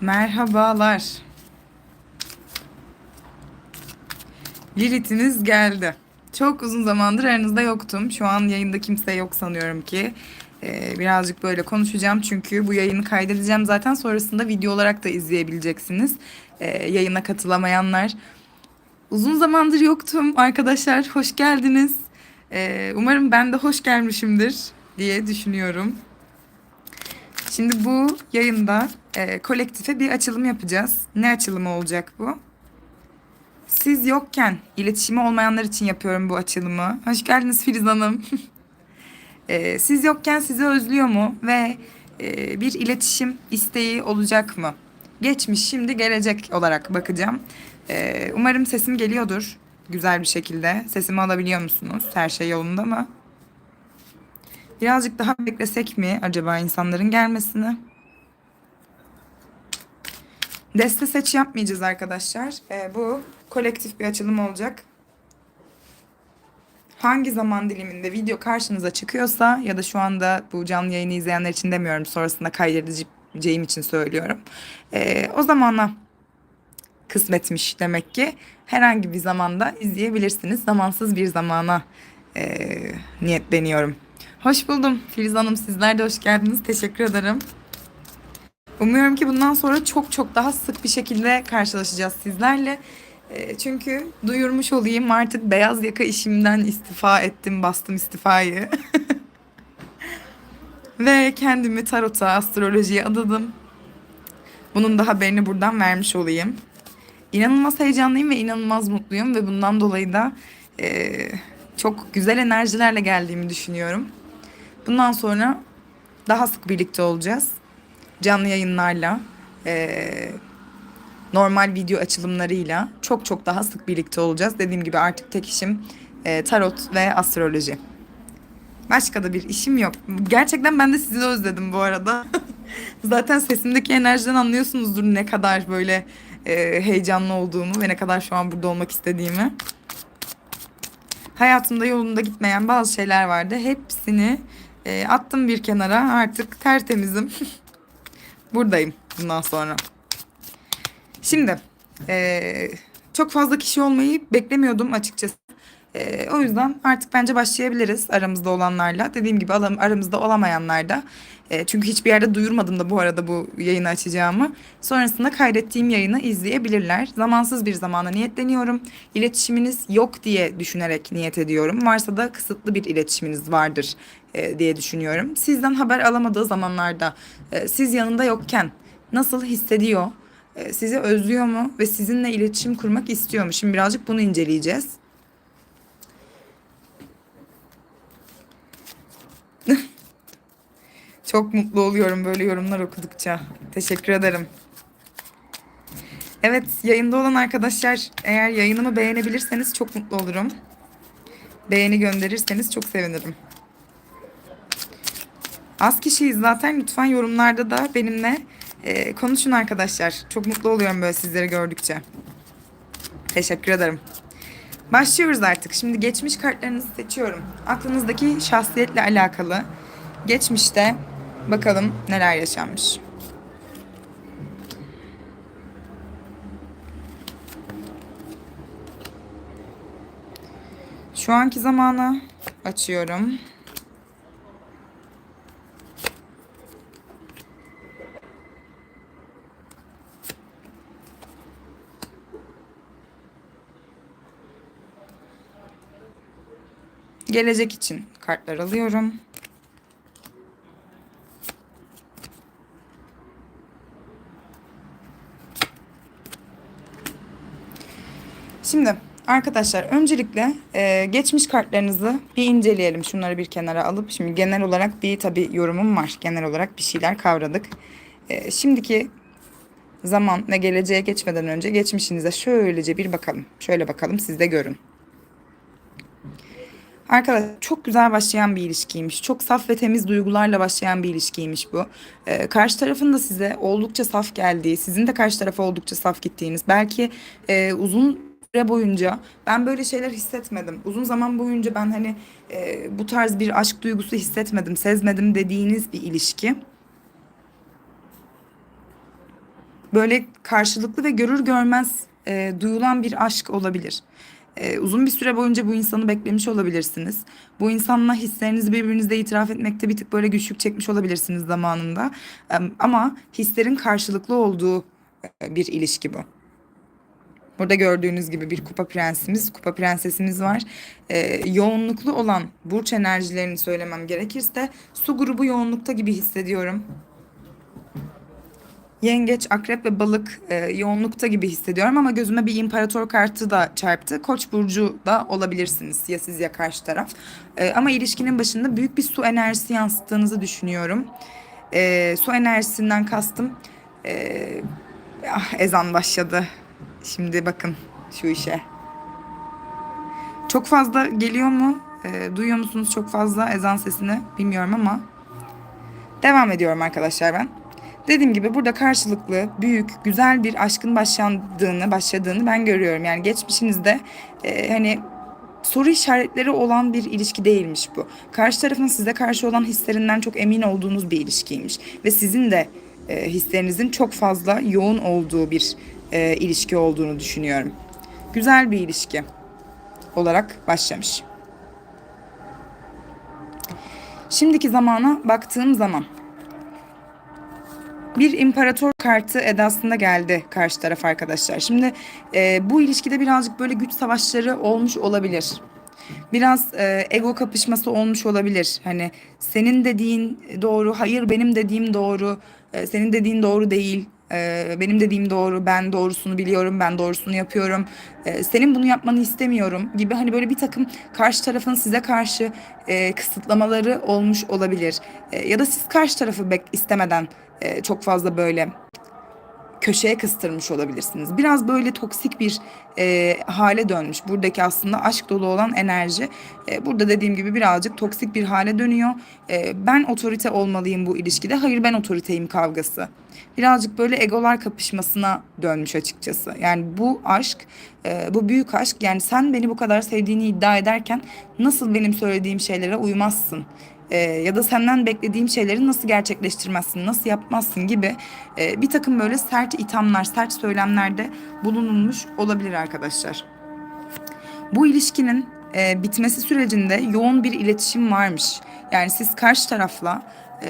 Merhabalar. Lilith'iniz geldi. Çok uzun zamandır aranızda yoktum. Şu an yayında kimse yok sanıyorum ki. Ee, birazcık böyle konuşacağım çünkü bu yayını kaydedeceğim zaten. Sonrasında video olarak da izleyebileceksiniz. Ee, yayına katılamayanlar. Uzun zamandır yoktum arkadaşlar. Hoş geldiniz. Ee, umarım ben de hoş gelmişimdir diye düşünüyorum. Şimdi bu yayında e, kolektife bir açılım yapacağız. Ne açılımı olacak bu? Siz yokken iletişimi olmayanlar için yapıyorum bu açılımı. Hoş geldiniz Filiz Hanım. E, siz yokken sizi özlüyor mu ve e, bir iletişim isteği olacak mı? Geçmiş, şimdi, gelecek olarak bakacağım. E, umarım sesim geliyordur güzel bir şekilde. Sesimi alabiliyor musunuz? Her şey yolunda mı? Birazcık daha beklesek mi acaba insanların gelmesini? Deste seç yapmayacağız arkadaşlar. Ee, bu kolektif bir açılım olacak. Hangi zaman diliminde video karşınıza çıkıyorsa ya da şu anda bu canlı yayını izleyenler için demiyorum sonrasında kaydedeceğim için söylüyorum. Ee, o zamana kısmetmiş demek ki herhangi bir zamanda izleyebilirsiniz. Zamansız bir zamana e, niyetleniyorum. Hoş buldum Filiz Hanım. Sizler de hoş geldiniz. Teşekkür ederim. Umuyorum ki bundan sonra çok çok daha sık bir şekilde karşılaşacağız sizlerle. E, çünkü duyurmuş olayım artık beyaz yaka işimden istifa ettim, bastım istifayı. Ve kendimi tarota, astrolojiye adadım. Bunun da haberini buradan vermiş olayım. İnanılmaz heyecanlıyım ve inanılmaz mutluyum ve bundan dolayı da e, çok güzel enerjilerle geldiğimi düşünüyorum. Bundan sonra daha sık birlikte olacağız. Canlı yayınlarla, e, normal video açılımlarıyla çok çok daha sık birlikte olacağız. Dediğim gibi artık tek işim e, tarot ve astroloji. Başka da bir işim yok. Gerçekten ben de sizi özledim bu arada. Zaten sesimdeki enerjiden anlıyorsunuzdur ne kadar böyle e, heyecanlı olduğumu ve ne kadar şu an burada olmak istediğimi. Hayatımda yolunda gitmeyen bazı şeyler vardı. Hepsini e, attım bir kenara. Artık tertemizim. Buradayım bundan sonra. Şimdi e, çok fazla kişi olmayı beklemiyordum açıkçası. E, o yüzden artık bence başlayabiliriz aramızda olanlarla. Dediğim gibi aramızda olamayanlar da. E, çünkü hiçbir yerde duyurmadım da bu arada bu yayını açacağımı. Sonrasında kaydettiğim yayını izleyebilirler. Zamansız bir zamana niyetleniyorum. İletişiminiz yok diye düşünerek niyet ediyorum. Varsa da kısıtlı bir iletişiminiz vardır e, diye düşünüyorum. Sizden haber alamadığı zamanlarda e, siz yanında yokken nasıl hissediyor? E, sizi özlüyor mu ve sizinle iletişim kurmak istiyor mu? Şimdi birazcık bunu inceleyeceğiz. Çok mutlu oluyorum böyle yorumlar okudukça. Teşekkür ederim. Evet yayında olan arkadaşlar eğer yayınımı beğenebilirseniz çok mutlu olurum. Beğeni gönderirseniz çok sevinirim. Az kişiyiz zaten lütfen yorumlarda da benimle e, konuşun arkadaşlar. Çok mutlu oluyorum böyle sizleri gördükçe. Teşekkür ederim. Başlıyoruz artık. Şimdi geçmiş kartlarınızı seçiyorum. Aklınızdaki şahsiyetle alakalı geçmişte bakalım neler yaşanmış. Şu anki zamanı açıyorum. Gelecek için kartlar alıyorum. Şimdi arkadaşlar öncelikle e, geçmiş kartlarınızı bir inceleyelim. Şunları bir kenara alıp şimdi genel olarak bir tabi yorumum var. Genel olarak bir şeyler kavradık. E, şimdiki zaman ve geleceğe geçmeden önce geçmişinize şöylece bir bakalım. Şöyle bakalım siz de görün. Arkadaşlar çok güzel başlayan bir ilişkiymiş. Çok saf ve temiz duygularla başlayan bir ilişkiymiş bu. Ee, karşı tarafın da size oldukça saf geldiği, sizin de karşı tarafa oldukça saf gittiğiniz, belki e, uzun süre boyunca ben böyle şeyler hissetmedim. Uzun zaman boyunca ben hani e, bu tarz bir aşk duygusu hissetmedim, sezmedim dediğiniz bir ilişki. böyle karşılıklı ve görür görmez e, duyulan bir aşk olabilir. E, uzun bir süre boyunca bu insanı beklemiş olabilirsiniz. Bu insanla hislerinizi birbirinize itiraf etmekte bir tık böyle güçlük çekmiş olabilirsiniz zamanında. E, ama hislerin karşılıklı olduğu e, bir ilişki bu. Burada gördüğünüz gibi bir kupa prensimiz, kupa prensesimiz var. Ee, yoğunluklu olan burç enerjilerini söylemem gerekirse su grubu yoğunlukta gibi hissediyorum. Yengeç, akrep ve balık e, yoğunlukta gibi hissediyorum ama gözüme bir imparator kartı da çarptı. Koç burcu da olabilirsiniz ya siz ya karşı taraf. E, ama ilişkinin başında büyük bir su enerjisi yansıttığınızı düşünüyorum. E, su enerjisinden kastım e, ah, ezan başladı. Şimdi bakın şu işe. Çok fazla geliyor mu? E, duyuyor musunuz çok fazla ezan sesini? Bilmiyorum ama devam ediyorum arkadaşlar ben. Dediğim gibi burada karşılıklı, büyük, güzel bir aşkın başlandığını, başladığını ben görüyorum. Yani geçmişinizde e, hani soru işaretleri olan bir ilişki değilmiş bu. Karşı tarafın size karşı olan hislerinden çok emin olduğunuz bir ilişkiymiş. Ve sizin de e, hislerinizin çok fazla yoğun olduğu bir e, ilişki olduğunu düşünüyorum. Güzel bir ilişki olarak başlamış. Şimdiki zamana baktığım zaman bir imparator kartı edasında geldi karşı taraf arkadaşlar. Şimdi e, bu ilişkide birazcık böyle güç savaşları olmuş olabilir. Biraz e, ego kapışması olmuş olabilir. Hani senin dediğin doğru, hayır benim dediğim doğru, e, senin dediğin doğru değil. E, benim dediğim doğru, ben doğrusunu biliyorum, ben doğrusunu yapıyorum. E, senin bunu yapmanı istemiyorum gibi hani böyle bir takım karşı tarafın size karşı e, kısıtlamaları olmuş olabilir. E, ya da siz karşı tarafı bek istemeden e, çok fazla böyle köşeye kıstırmış olabilirsiniz. Biraz böyle toksik bir e, hale dönmüş. Buradaki aslında aşk dolu olan enerji. E, burada dediğim gibi birazcık toksik bir hale dönüyor. E, ben otorite olmalıyım bu ilişkide. Hayır ben otoriteyim kavgası. Birazcık böyle egolar kapışmasına dönmüş açıkçası. Yani bu aşk, e, bu büyük aşk. Yani sen beni bu kadar sevdiğini iddia ederken nasıl benim söylediğim şeylere uymazsın? e, ya da senden beklediğim şeyleri nasıl gerçekleştirmezsin, nasıl yapmazsın gibi e, bir takım böyle sert ithamlar, sert söylemlerde bulunulmuş olabilir arkadaşlar. Bu ilişkinin e, bitmesi sürecinde yoğun bir iletişim varmış. Yani siz karşı tarafla e,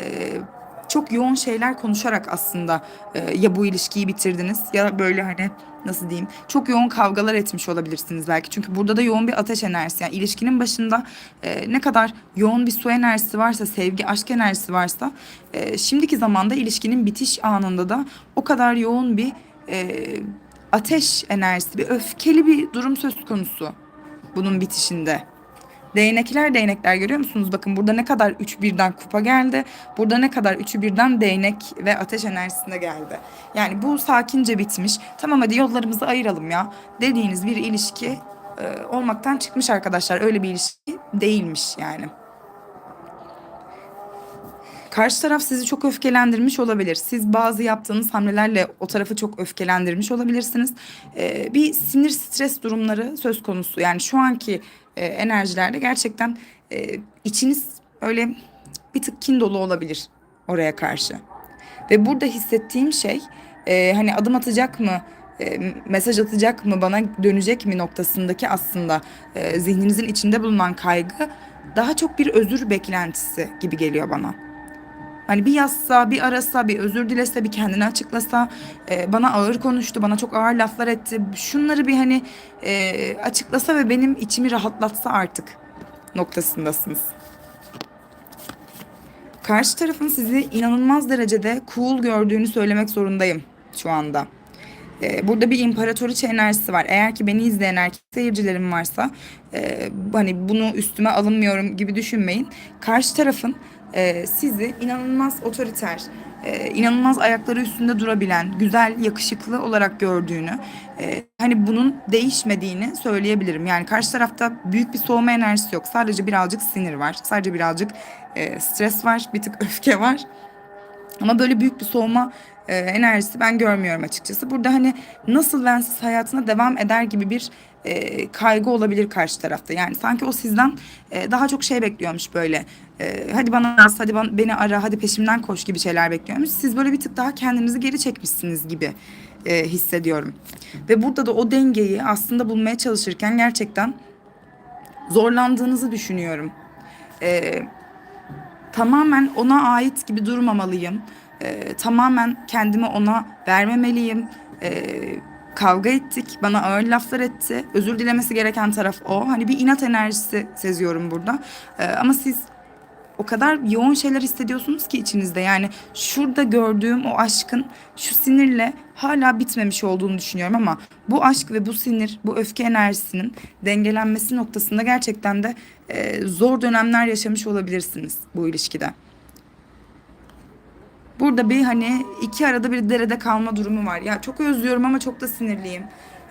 çok yoğun şeyler konuşarak aslında e, ya bu ilişkiyi bitirdiniz ya böyle hani nasıl diyeyim çok yoğun kavgalar etmiş olabilirsiniz belki. Çünkü burada da yoğun bir ateş enerjisi. Yani ilişkinin başında e, ne kadar yoğun bir su enerjisi varsa, sevgi, aşk enerjisi varsa e, şimdiki zamanda ilişkinin bitiş anında da o kadar yoğun bir e, ateş enerjisi, bir öfkeli bir durum söz konusu bunun bitişinde. Değnekler değnekler görüyor musunuz? Bakın burada ne kadar üç birden kupa geldi. Burada ne kadar üçü birden değnek ve ateş enerjisinde geldi. Yani bu sakince bitmiş. Tamam hadi yollarımızı ayıralım ya dediğiniz bir ilişki e, olmaktan çıkmış arkadaşlar. Öyle bir ilişki değilmiş yani. Karşı taraf sizi çok öfkelendirmiş olabilir. Siz bazı yaptığınız hamlelerle o tarafı çok öfkelendirmiş olabilirsiniz. Ee, bir sinir stres durumları söz konusu. Yani şu anki e, enerjilerde gerçekten e, içiniz öyle bir tık kin dolu olabilir oraya karşı. Ve burada hissettiğim şey e, hani adım atacak mı? e, mesaj atacak mı bana dönecek mi noktasındaki aslında e, zihninizin içinde bulunan kaygı daha çok bir özür beklentisi gibi geliyor bana. Hani bir yazsa, bir arasa, bir özür dilese, bir kendini açıklasa, e, bana ağır konuştu, bana çok ağır laflar etti. Şunları bir hani e, açıklasa ve benim içimi rahatlatsa artık noktasındasınız. Karşı tarafın sizi inanılmaz derecede cool gördüğünü söylemek zorundayım şu anda. Ee, burada bir imparatoriçe enerjisi var. Eğer ki beni izleyen erkek seyircilerim varsa e, hani bunu üstüme alınmıyorum gibi düşünmeyin. Karşı tarafın e, sizi inanılmaz otoriter, e, inanılmaz ayakları üstünde durabilen, güzel, yakışıklı olarak gördüğünü, e, hani bunun değişmediğini söyleyebilirim. Yani karşı tarafta büyük bir soğuma enerjisi yok. Sadece birazcık sinir var. Sadece birazcık e, stres var, bir tık öfke var. Ama böyle büyük bir soğuma e, enerjisi ben görmüyorum açıkçası. Burada hani nasıl bensiz hayatına devam eder gibi bir e, kaygı olabilir karşı tarafta. Yani sanki o sizden e, daha çok şey bekliyormuş böyle. E, hadi bana yaz, hadi bana, beni ara, hadi peşimden koş gibi şeyler bekliyormuş. Siz böyle bir tık daha kendinizi geri çekmişsiniz gibi e, hissediyorum. Ve burada da o dengeyi aslında bulmaya çalışırken gerçekten zorlandığınızı düşünüyorum. E, tamamen ona ait gibi durmamalıyım. E, tamamen kendimi ona vermemeliyim. E, kavga ettik, bana ağır laflar etti. Özür dilemesi gereken taraf o. Hani bir inat enerjisi seziyorum burada. E, ama siz o kadar yoğun şeyler hissediyorsunuz ki içinizde. Yani şurada gördüğüm o aşkın şu sinirle hala bitmemiş olduğunu düşünüyorum ama bu aşk ve bu sinir, bu öfke enerjisinin dengelenmesi noktasında gerçekten de e, zor dönemler yaşamış olabilirsiniz bu ilişkide. Burada bir hani iki arada bir derede kalma durumu var. Ya çok özlüyorum ama çok da sinirliyim.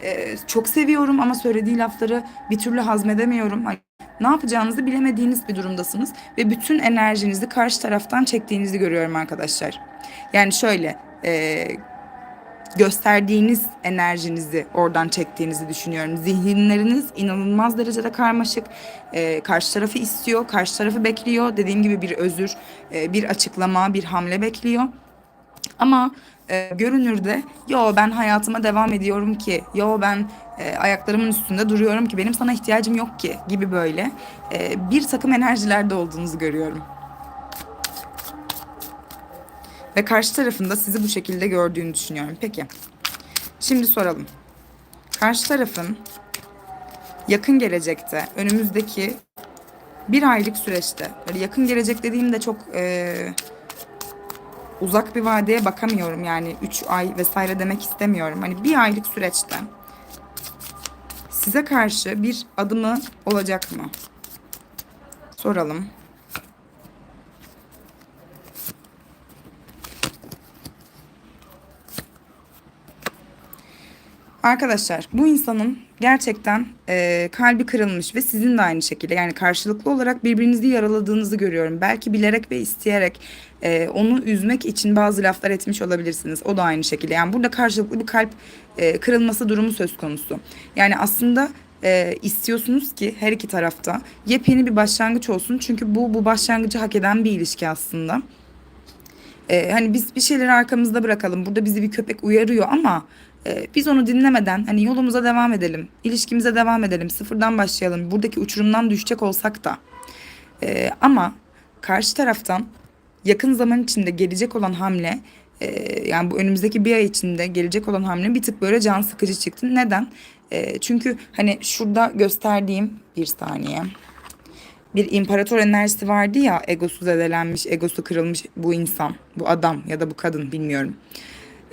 Ee, çok seviyorum ama söylediği lafları bir türlü hazmedemiyorum. Hani ne yapacağınızı bilemediğiniz bir durumdasınız ve bütün enerjinizi karşı taraftan çektiğinizi görüyorum arkadaşlar. Yani şöyle e, gösterdiğiniz enerjinizi oradan çektiğinizi düşünüyorum. Zihinleriniz inanılmaz derecede karmaşık. E, karşı tarafı istiyor, karşı tarafı bekliyor. Dediğim gibi bir özür, e, bir açıklama, bir hamle bekliyor. Ama e, görünürde yo ben hayatıma devam ediyorum ki, yo ben e, ayaklarımın üstünde duruyorum ki benim sana ihtiyacım yok ki gibi böyle e, bir takım enerjilerde olduğunuzu görüyorum. Ve karşı tarafında sizi bu şekilde gördüğünü düşünüyorum. Peki. Şimdi soralım. Karşı tarafın yakın gelecekte, önümüzdeki bir aylık süreçte, böyle yakın gelecek dediğimde çok e, uzak bir vadeye bakamıyorum. Yani 3 ay vesaire demek istemiyorum. Hani bir aylık süreçte size karşı bir adımı olacak mı? Soralım. Arkadaşlar bu insanın gerçekten e, kalbi kırılmış ve sizin de aynı şekilde yani karşılıklı olarak birbirinizi yaraladığınızı görüyorum. Belki bilerek ve isteyerek e, onu üzmek için bazı laflar etmiş olabilirsiniz. O da aynı şekilde yani burada karşılıklı bir kalp e, kırılması durumu söz konusu. Yani aslında e, istiyorsunuz ki her iki tarafta yepyeni bir başlangıç olsun. Çünkü bu bu başlangıcı hak eden bir ilişki aslında. E, hani biz bir şeyleri arkamızda bırakalım. Burada bizi bir köpek uyarıyor ama ee, biz onu dinlemeden hani yolumuza devam edelim, ilişkimize devam edelim, sıfırdan başlayalım. Buradaki uçurumdan düşecek olsak da. Ee, ama karşı taraftan yakın zaman içinde gelecek olan hamle e, yani bu önümüzdeki bir ay içinde gelecek olan hamle bir tık böyle can sıkıcı çıktı. Neden? E, çünkü hani şurada gösterdiğim bir saniye bir imparator enerjisi vardı ya egosu zedelenmiş, egosu kırılmış bu insan, bu adam ya da bu kadın bilmiyorum.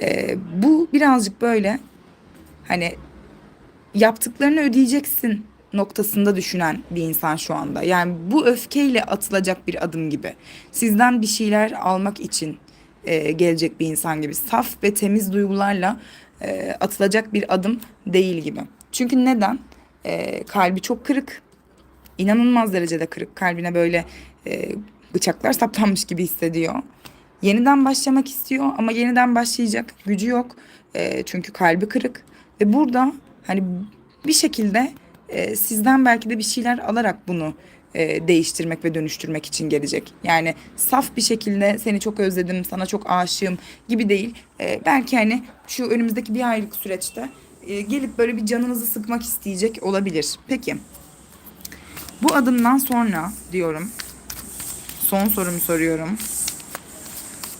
E, bu birazcık böyle hani yaptıklarını ödeyeceksin noktasında düşünen bir insan şu anda. Yani bu öfkeyle atılacak bir adım gibi. Sizden bir şeyler almak için e, gelecek bir insan gibi. Saf ve temiz duygularla e, atılacak bir adım değil gibi. Çünkü neden? E, kalbi çok kırık. İnanılmaz derecede kırık. Kalbine böyle e, bıçaklar saplanmış gibi hissediyor. Yeniden başlamak istiyor ama yeniden başlayacak gücü yok. E, çünkü kalbi kırık. Ve burada hani bir şekilde e, sizden belki de bir şeyler alarak bunu e, değiştirmek ve dönüştürmek için gelecek. Yani saf bir şekilde seni çok özledim, sana çok aşığım gibi değil. E, belki hani şu önümüzdeki bir aylık süreçte e, gelip böyle bir canınızı sıkmak isteyecek olabilir. Peki bu adımdan sonra diyorum son sorumu soruyorum.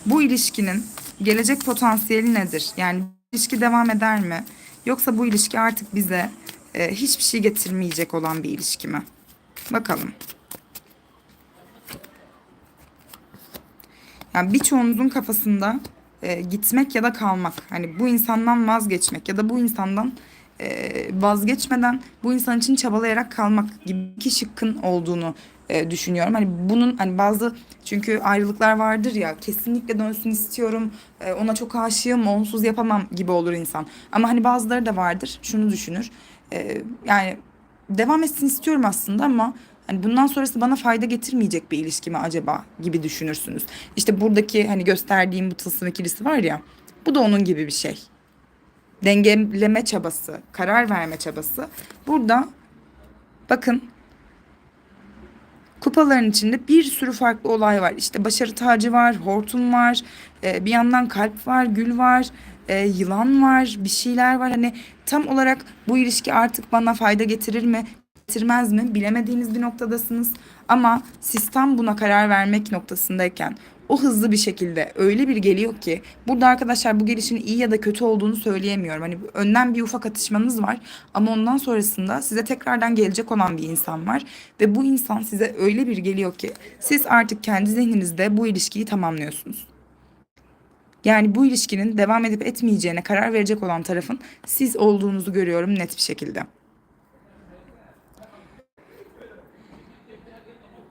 Bu ilişkinin gelecek potansiyeli nedir? Yani ilişki devam eder mi? Yoksa bu ilişki artık bize e, hiçbir şey getirmeyecek olan bir ilişki mi? Bakalım. Yani birçoğunuzun kafasında e, gitmek ya da kalmak. Hani bu insandan vazgeçmek ya da bu insandan e, vazgeçmeden bu insan için çabalayarak kalmak gibi iki şıkkın olduğunu e, düşünüyorum. Hani bunun hani bazı çünkü ayrılıklar vardır ya kesinlikle dönsün istiyorum e, ona çok aşığım onsuz yapamam gibi olur insan. Ama hani bazıları da vardır şunu düşünür e, yani devam etsin istiyorum aslında ama hani bundan sonrası bana fayda getirmeyecek bir ilişki mi acaba gibi düşünürsünüz. İşte buradaki hani gösterdiğim bu tılsım ikilisi var ya Bu da onun gibi bir şey. Dengeleme çabası, karar verme çabası. Burada bakın kupaların içinde bir sürü farklı olay var. İşte başarı tacı var, hortum var, e, bir yandan kalp var, gül var, e, yılan var, bir şeyler var. Hani tam olarak bu ilişki artık bana fayda getirir mi, getirmez mi bilemediğiniz bir noktadasınız. Ama sistem buna karar vermek noktasındayken o hızlı bir şekilde öyle bir geliyor ki burada arkadaşlar bu gelişin iyi ya da kötü olduğunu söyleyemiyorum. Hani önden bir ufak atışmanız var ama ondan sonrasında size tekrardan gelecek olan bir insan var ve bu insan size öyle bir geliyor ki siz artık kendi zihninizde bu ilişkiyi tamamlıyorsunuz. Yani bu ilişkinin devam edip etmeyeceğine karar verecek olan tarafın siz olduğunuzu görüyorum net bir şekilde.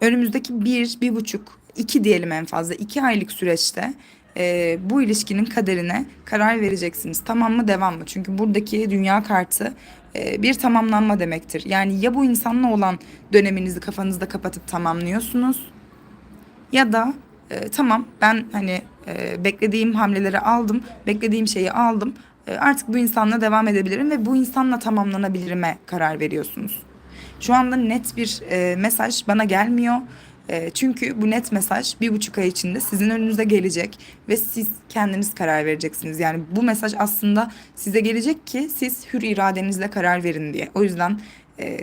Önümüzdeki bir, bir buçuk, iki diyelim en fazla iki aylık süreçte e, bu ilişkinin kaderine karar vereceksiniz. Tamam mı devam mı? Çünkü buradaki dünya kartı e, bir tamamlanma demektir. Yani ya bu insanla olan döneminizi kafanızda kapatıp tamamlıyorsunuz ya da e, tamam ben hani e, beklediğim hamleleri aldım, beklediğim şeyi aldım. E, artık bu insanla devam edebilirim ve bu insanla tamamlanabilirime karar veriyorsunuz. Şu anda net bir e, mesaj bana gelmiyor. E, çünkü bu net mesaj bir buçuk ay içinde sizin önünüze gelecek ve siz kendiniz karar vereceksiniz. Yani bu mesaj aslında size gelecek ki siz hür iradenizle karar verin diye. O yüzden e,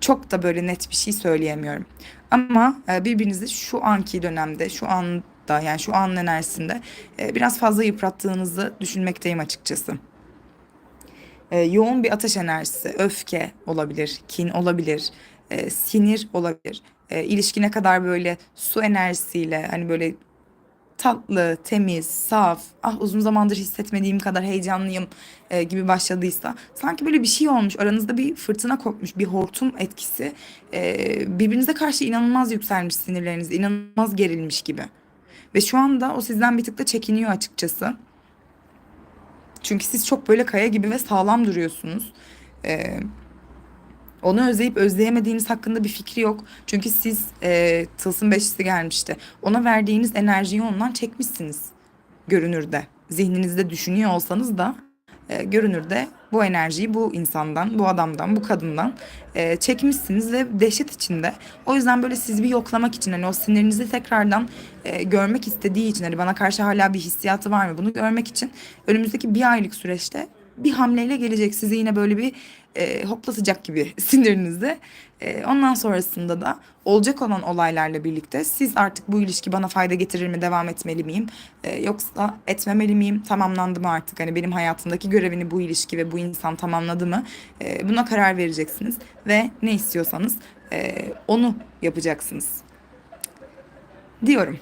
çok da böyle net bir şey söyleyemiyorum. Ama e, birbirinizi şu anki dönemde, şu anda yani şu anın enerjisinde e, biraz fazla yıprattığınızı düşünmekteyim açıkçası. E, yoğun bir ateş enerjisi, öfke olabilir, kin olabilir, sinir olabilir. E, ilişkine kadar böyle su enerjisiyle hani böyle tatlı, temiz, saf, ah uzun zamandır hissetmediğim kadar heyecanlıyım e, gibi başladıysa sanki böyle bir şey olmuş. Aranızda bir fırtına kopmuş, bir hortum etkisi. E, birbirinize karşı inanılmaz yükselmiş sinirleriniz, inanılmaz gerilmiş gibi. Ve şu anda o sizden bir tık da çekiniyor açıkçası. Çünkü siz çok böyle kaya gibi ve sağlam duruyorsunuz. Ee, onu özleyip özleyemediğiniz hakkında bir fikri yok. Çünkü siz e, tılsım beşlisi gelmişti. Ona verdiğiniz enerjiyi ondan çekmişsiniz görünürde. Zihninizde düşünüyor olsanız da e, görünürde bu enerjiyi bu insandan, bu adamdan, bu kadından e, çekmişsiniz ve dehşet içinde. O yüzden böyle sizi bir yoklamak için hani o sinirinizi tekrardan e, görmek istediği için hani bana karşı hala bir hissiyatı var mı bunu görmek için önümüzdeki bir aylık süreçte bir hamleyle gelecek sizi yine böyle bir e, hoplatacak gibi sinirinizde. E, ondan sonrasında da olacak olan olaylarla birlikte siz artık bu ilişki bana fayda getirir mi, devam etmeli miyim? E, yoksa etmemeli miyim? Tamamlandı mı artık? Hani benim hayatımdaki görevini bu ilişki ve bu insan tamamladı mı? E, buna karar vereceksiniz ve ne istiyorsanız e, onu yapacaksınız. Diyorum.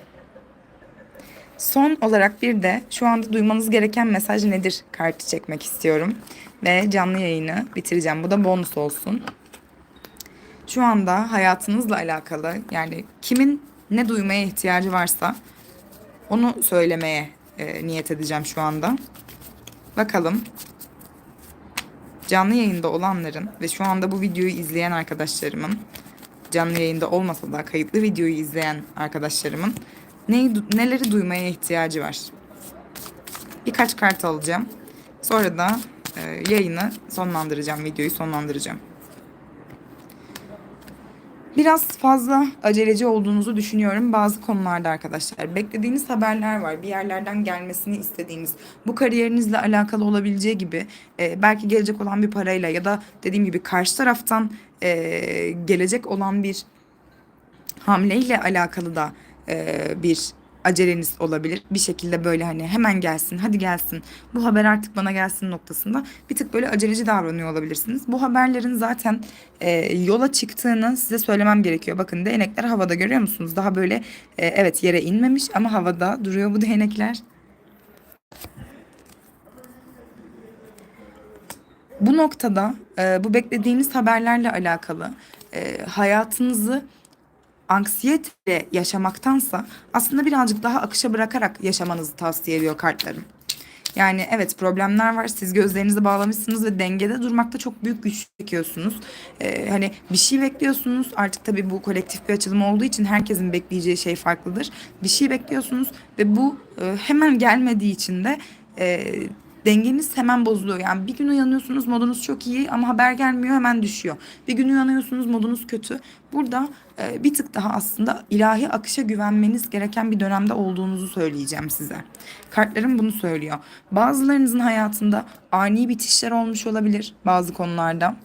Son olarak bir de şu anda duymanız gereken mesaj nedir kartı çekmek istiyorum. Ve canlı yayını bitireceğim. Bu da bonus olsun. Şu anda hayatınızla alakalı yani kimin ne duymaya ihtiyacı varsa onu söylemeye e, niyet edeceğim şu anda. Bakalım canlı yayında olanların ve şu anda bu videoyu izleyen arkadaşlarımın canlı yayında olmasa da kayıtlı videoyu izleyen arkadaşlarımın neyi, neleri duymaya ihtiyacı var. Birkaç kart alacağım. Sonra da e, yayını sonlandıracağım, videoyu sonlandıracağım. Biraz fazla aceleci olduğunuzu düşünüyorum bazı konularda arkadaşlar. Beklediğiniz haberler var. Bir yerlerden gelmesini istediğiniz. Bu kariyerinizle alakalı olabileceği gibi e, belki gelecek olan bir parayla ya da dediğim gibi karşı taraftan e, gelecek olan bir hamleyle alakalı da e, bir aceleniz olabilir. Bir şekilde böyle hani hemen gelsin, hadi gelsin, bu haber artık bana gelsin noktasında bir tık böyle aceleci davranıyor olabilirsiniz. Bu haberlerin zaten e, yola çıktığını size söylemem gerekiyor. Bakın değnekler havada görüyor musunuz? Daha böyle e, evet yere inmemiş ama havada duruyor bu değnekler. Bu noktada e, bu beklediğiniz haberlerle alakalı e, hayatınızı anksiyetle yaşamaktansa aslında birazcık daha akışa bırakarak yaşamanızı tavsiye ediyor kartlarım. Yani evet problemler var. Siz gözlerinizi bağlamışsınız ve dengede durmakta çok büyük güç çekiyorsunuz. Ee, hani bir şey bekliyorsunuz. Artık tabii bu kolektif bir açılım olduğu için herkesin bekleyeceği şey farklıdır. Bir şey bekliyorsunuz ve bu e, hemen gelmediği için de e, dengeniz hemen bozuluyor. Yani bir gün uyanıyorsunuz modunuz çok iyi ama haber gelmiyor hemen düşüyor. Bir gün uyanıyorsunuz modunuz kötü. Burada e, bir tık daha aslında ilahi akışa güvenmeniz gereken bir dönemde olduğunuzu söyleyeceğim size. Kartlarım bunu söylüyor. Bazılarınızın hayatında ani bitişler olmuş olabilir bazı konularda.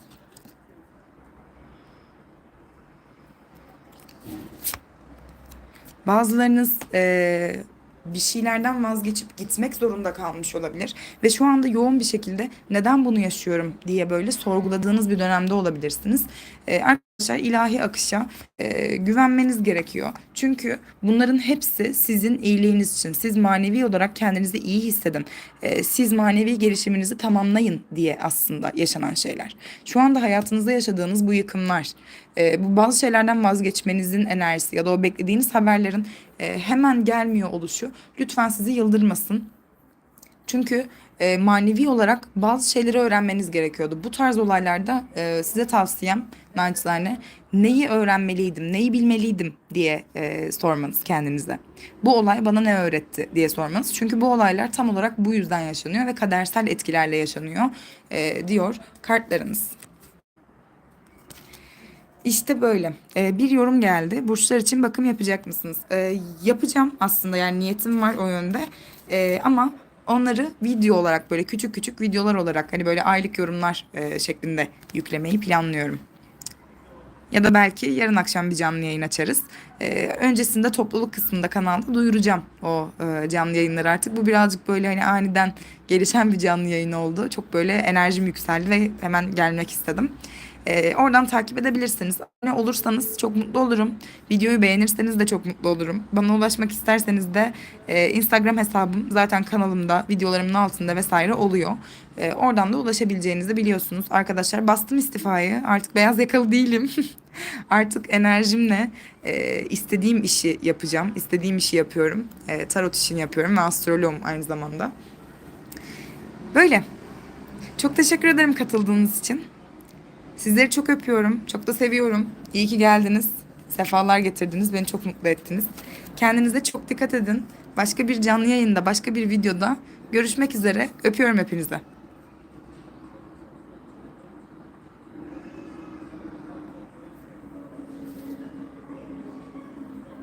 Bazılarınız eee, bir şeylerden vazgeçip gitmek zorunda kalmış olabilir ve şu anda yoğun bir şekilde neden bunu yaşıyorum diye böyle sorguladığınız bir dönemde olabilirsiniz. Eee, arkadaşlar ilahi akışa eee, güvenmeniz gerekiyor. Çünkü bunların hepsi sizin iyiliğiniz için. Siz manevi olarak kendinizi iyi hissedin. Eee, siz manevi gelişiminizi tamamlayın diye aslında yaşanan şeyler. Şu anda hayatınızda yaşadığınız bu yıkımlar, e, bu bazı şeylerden vazgeçmenizin enerjisi ya da o beklediğiniz haberlerin e, hemen gelmiyor oluşu lütfen sizi yıldırmasın. Çünkü e, manevi olarak bazı şeyleri öğrenmeniz gerekiyordu. Bu tarz olaylarda e, size tavsiyem naçizane neyi öğrenmeliydim, neyi bilmeliydim diye e, sormanız kendinize. Bu olay bana ne öğretti diye sormanız. Çünkü bu olaylar tam olarak bu yüzden yaşanıyor ve kadersel etkilerle yaşanıyor e, diyor kartlarınız. İşte böyle. Ee, bir yorum geldi. Burçlar için bakım yapacak mısınız? Ee, yapacağım aslında yani niyetim var o yönde. Ee, ama onları video olarak böyle küçük küçük videolar olarak hani böyle aylık yorumlar e, şeklinde yüklemeyi planlıyorum. Ya da belki yarın akşam bir canlı yayın açarız. Ee, öncesinde topluluk kısmında kanalda duyuracağım o e, canlı yayınları artık. Bu birazcık böyle hani aniden gelişen bir canlı yayın oldu. Çok böyle enerjim yükseldi ve hemen gelmek istedim. Ee, oradan takip edebilirsiniz. Abone olursanız çok mutlu olurum. Videoyu beğenirseniz de çok mutlu olurum. Bana ulaşmak isterseniz de e, Instagram hesabım zaten kanalımda, videolarımın altında vesaire oluyor. E, oradan da ulaşabileceğinizi biliyorsunuz. Arkadaşlar bastım istifayı. Artık beyaz yakalı değilim. Artık enerjimle e, istediğim işi yapacağım. İstediğim işi yapıyorum. E, tarot işini yapıyorum ve astroloğum aynı zamanda. Böyle. Çok teşekkür ederim katıldığınız için. Sizleri çok öpüyorum. Çok da seviyorum. İyi ki geldiniz. Sefalar getirdiniz. Beni çok mutlu ettiniz. Kendinize çok dikkat edin. Başka bir canlı yayında, başka bir videoda görüşmek üzere. Öpüyorum hepinize.